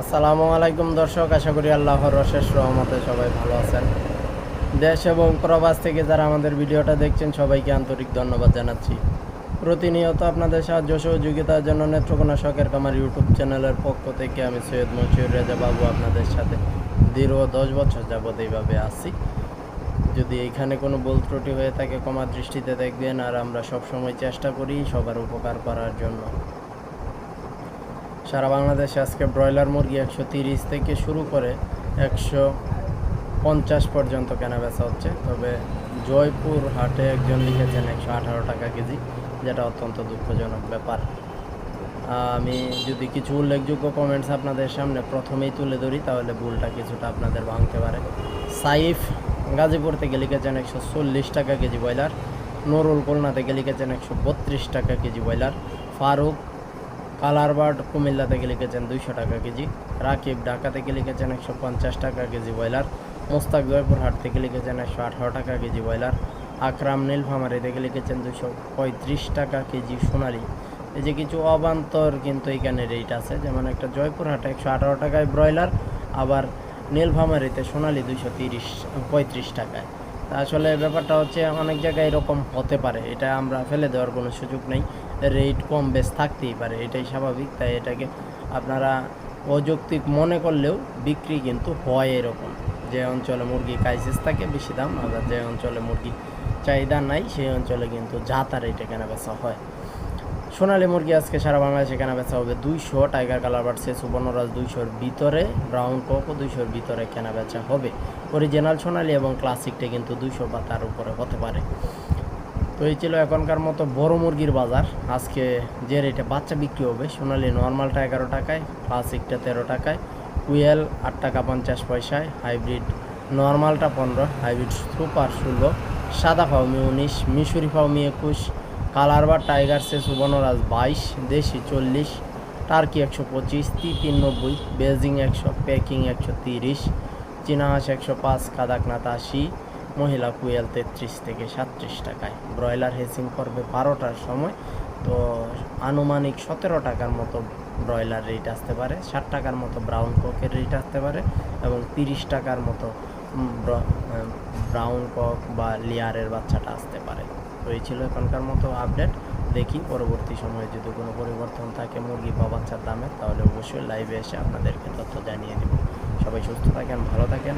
আসসালামু আলাইকুম দর্শক, আশা করি আল্লাহর অশেষ রহমতে সবাই ভালো আছেন। দেশ এবং প্রবাস থেকে যারা আমাদের ভিডিওটা দেখছেন, সবাইকে আন্তরিক ধন্যবাদ জানাচ্ছি। প্রতিনিয়ত আপনাদের সাহায্য সহযোগিতার জন্য নেত্রকোনা শখের কামার ইউটিউব চ্যানেলের পক্ষ থেকে আমি সৈয়দ মনসুর রেজা বাবু আপনাদের সাথে দীর্ঘ দশ বছর যাবত এইভাবে আছি। যদি এখানে কোনো ভুল ত্রুটি হয়ে থাকে, ক্ষমা দৃষ্টিতে দেখবেন, আর আমরা সবসময় চেষ্টা করি সবার উপকার করার জন্য। সারা বাংলাদেশে আজকে ব্রয়লার মুরগি একশো তিরিশ থেকে শুরু করে একশো পঞ্চাশ পর্যন্ত কেনা বেচা হচ্ছে। তবে জয়পুর হাটে একজন লিখেছেন একশো আঠারো টাকা কেজি, যেটা অত্যন্ত দুঃখজনক ব্যাপার। আমি যদি কিছু উল্লেখযোগ্য কমেন্টস আপনাদের সামনে প্রথমেই তুলে ধরি, তাহলে ভুলটা কিছুটা আপনাদের ভাঙতে পারে। সাইফ গাজীপুর থেকে লিখেছেন একশো চল্লিশ টাকা কেজি ব্রয়লার, নুরুল খুলনা থেকে লিখেছেন একশো বত্রিশ টাকা KG broiler, Faruk colour bird Comilla থেকে লিখেছেন দুইশো টাকা কেজি, রাকিব ঢাকা থেকে লিখেছেন একশো পঞ্চাশ টাকা কেজি ব্রয়লার, মোস্তাক জয়পুরহাট থেকে লিখেছেন একশো আঠারো টাকা কেজি ব্রয়লার, আকরাম নীলফামারি থেকে লিখেছেন দুশো পঁয়ত্রিশ টাকা কেজি সোনালি। এই যে কিছু অবান্তর কিন্তু এখানে রেট আছে, যেমন একটা জয়পুরহাটে একশো আঠারো টাকায় ব্রয়লার, আবার নীলফামারিতে সোনালি দুশো তিরিশ, পঁয়ত্রিশ টাকায়। আসলে ব্যাপারটা হচ্ছে, অনেক জায়গায় এরকম হতে পারে। এটা আমরা ফেলে দেওয়ার কোনো সুযোগ নেই। রেট কম বেশ থাকতেই পারে, এটাই স্বাভাবিক। তাই এটাকে আপনারা অযৌক্তিক মনে করলেও বিক্রি কিন্তু হয় এরকম। যে অঞ্চলে মুরগি ক্রাইসিস থাকে, বেশি দাম, আবার যে অঞ্চলে মুরগি চাহিদা নাই, সেই অঞ্চলে কিন্তু যাতা এটা কেনা বেচা হয়। সোনালী মুরগি আজকে সারা বাংলাদেশে কেনা বেচা হবে দুইশো, টাইগার কালার বাড়ছে সুবর্ণরাজ দুইশোর ভিতরে, ব্রাউন কোকো দুইশোর ভিতরে কেনা বেচা হবে। অরিজিনাল সোনালি এবং ক্লাসিকটা কিন্তু দুইশো বা তার উপরে হতে পারে। তো এই ছিল এখনকার মতো বড় মুরগির বাজার। আজকে যে রেটে বাচ্চা বিক্রি হবে, সোনালি নর্মালটা এগারো টাকায় ক্লাসিকটা তেরো টাকায় কুয়েল আট টাকা পঞ্চাশ পয়সায়, হাইব্রিড নর্মালটা পনেরো, হাইব্রিড সুপার ষোলো, সাদা ফাউমি উনিশ, মিশরি ফাউমি একুশ কালার বা টাইগার সে সুবর্ণরাজ বাইশ, দেশি চল্লিশ, টার্কি একশো পঁচিশ তিন নব্বই, বেজিং একশো, পেকিং একশো তিরিশ, চীনা হাঁস একশো পাঁচ কাদাকনাথ আশি মহিলা কুয়েল তেত্রিশ থেকে সাতত্রিশ টাকায়। ব্রয়লার হেসিং করবে বারোটার সময়, তো আনুমানিক সতেরো টাকার মতো ব্রয়লার রেট আসতে পারে, ষাট টাকার মতো ব্রাউন কোকের রেট আসতে পারে এবং তিরিশ টাকার মতো ব্র- ব্রাউন কক বা লিয়ারের বাচ্চাটা আসতে পারে। তো এই ছিল এখনকার মতো আপডেট দেখি পরবর্তী সময়ে যদি কোনো পরিবর্তন থাকে মুরগি বা বাচ্চার দামে তাহলে অবশ্যই লাইভে এসে আপনাদেরকে তথ্য জানিয়ে দেব। সবাই সুস্থ থাকেন, ভালো থাকেন।